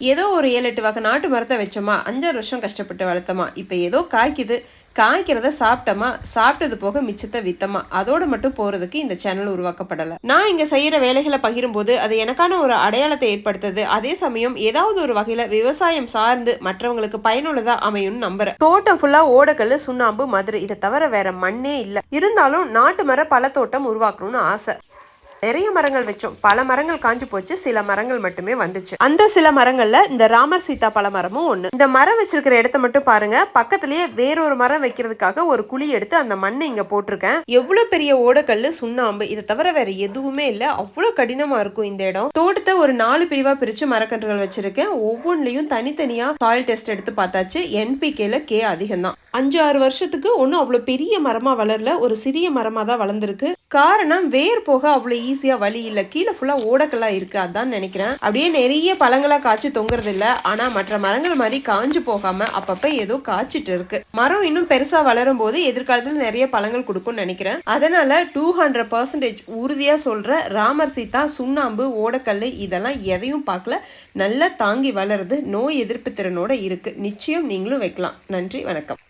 ஏதோ ஒரு ஏழு எட்டு வகை நாட்டு மரத்தை வச்சோமா? அஞ்சாறு வருஷம் கஷ்டப்பட்டு வளர்த்தோமா? இப்போ ஏதோ காய்க்குது. காய்க்கிறத சாப்பிட்டோமா? சாப்பிட்டது போக மிச்சத்தை வித்தமா? அதோட மட்டும் போறதுக்கு இந்த சேனல் உருவாக்கப்படலை. நான் இங்க செய்யற வேலைகளை பகிரும்போது அது எனக்கான ஒரு அடையாளத்தை ஏற்படுத்துது. அதே சமயம் ஏதாவது ஒரு வகையில விவசாயம் சார்ந்து மற்றவங்களுக்கு பயனுள்ளதா அமையும்னு நம்புறேன். தோட்டம் ஃபுல்லா ஓடக்கல் சுண்ணாம்பு மதுரை. இதை தவிர வேற மண்ணே இல்லை. இருந்தாலும் நாட்டு மர தோட்டம் உருவாக்கணும்னு ஆசை. நிறைய மரங்கள் வச்சோம். பல மரங்கள் காஞ்சு போச்சு. சில மரங்கள் மட்டுமே வந்துச்சு. அந்த சில மரங்கள்ல இந்த ராமர் சீதா பழ மரமும் ஒண்ணு. இந்த மரம் வச்சிருக்கிற இடத்த மட்டும் பாருங்க. பக்கத்திலேயே வேறொரு மரம் வைக்கிறதுக்காக ஒரு குழி எடுத்து அந்த மண்ணை இங்க போட்டிருக்கேன். எவ்வளவு பெரிய ஓடக்கல்லு சுண்ணாம்பு இதை தவிர வேற எதுவுமே இல்ல. அவ்வளவு கடினமா இருக்கும் இந்த இடம். தோட்டத்தை ஒரு நாலு பிரிவா பிரிச்சு மரக்கன்றுகள் வச்சிருக்கேன். ஒவ்வொன்றிலையும் தனித்தனியா சாயில் டெஸ்ட் எடுத்து பார்த்தாச்சு. என்பிகேல கே அதிகம் தான். அஞ்சு ஆறு வருஷத்துக்கு ஒன்றும் அவ்வளோ பெரிய மரமா வளரல. ஒரு சிறிய மரமா தான் வளர்ந்துருக்கு. காரணம் வேர் போக அவ்வளோ ஈஸியாக வழி இல்லை. கீழே ஃபுல்லா ஓடக்கெல்லாம் இருக்கு. அதான் நினைக்கிறேன். அப்படியே நிறைய பழங்களா காய்ச்சி தொங்குறது இல்லை ஆனால் மற்ற மரங்கள் மாதிரி காஞ்சு போகாம அப்பப்போ ஏதோ காய்ச்சிட்டு இருக்கு. மரம் இன்னும் பெருசாக வளரும் போது எதிர்காலத்துல நிறைய பழங்கள் கொடுக்கும்னு நினைக்கிறேன். அதனால டூ ஹண்ட்ரட் பர்சன்டேஜ் உறுதியாக சொல்ற ராமர் சீதா சுண்ணாம்பு ஓடக்கல் இதெல்லாம் எதையும் பார்க்கல. நல்லா தாங்கி வளருது. நோய் எதிர்ப்பு திறனோட இருக்கு. நிச்சயம் நீங்களும் வைக்கலாம். நன்றி வணக்கம்.